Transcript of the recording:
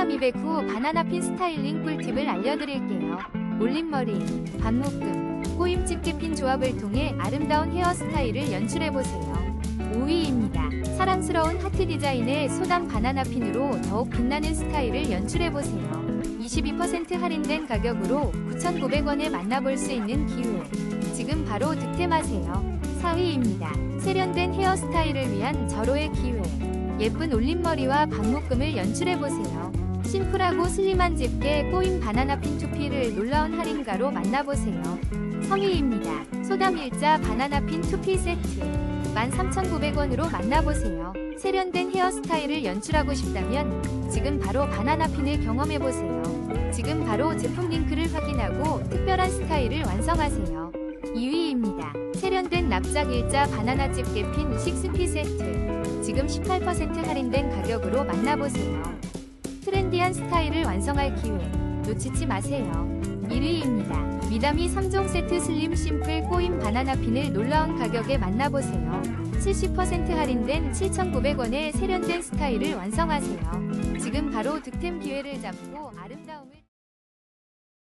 헤어 미백 후 바나나 핀 스타일링 꿀팁을 알려드릴게요. 올림머리, 반묶음, 꼬임 집게 핀 조합을 통해 아름다운 헤어스타일을 연출해보세요. 5위입니다. 사랑스러운 하트 디자인의 소담 바나나 핀으로 더욱 빛나는 스타일을 연출해보세요. 22% 할인된 가격으로 9,900원에 만나볼 수 있는 기회. 지금 바로 득템하세요. 4위입니다. 세련된 헤어스타일을 위한 절호의 기회. 예쁜 올림머리와 반묶음을 연출해보세요. 심플하고 슬림한 집게 꼬인 바나나 핀 투피를 놀라운 할인가로 만나보세요. 3위입니다. 소담 일자 바나나 핀 투피 세트. 13,900원으로 만나보세요. 세련된 헤어스타일을 연출하고 싶다면 지금 바로 바나나 핀을 경험해보세요. 지금 바로 제품 링크를 확인하고 특별한 스타일을 완성하세요. 2위입니다. 세련된 납작 일자 바나나 집게핀 6피 세트. 지금 18% 할인된 가격으로 만나보세요. 트렌디한 스타일을 완성할 기회 놓치지 마세요. 1위입니다. 미다미 3종 세트 슬림 심플 꼬임 바나나 핀을 놀라운 가격에 만나보세요. 70% 할인된 7,900원의 세련된 스타일을 완성하세요. 지금 바로 득템 기회를 잡고 아름다움을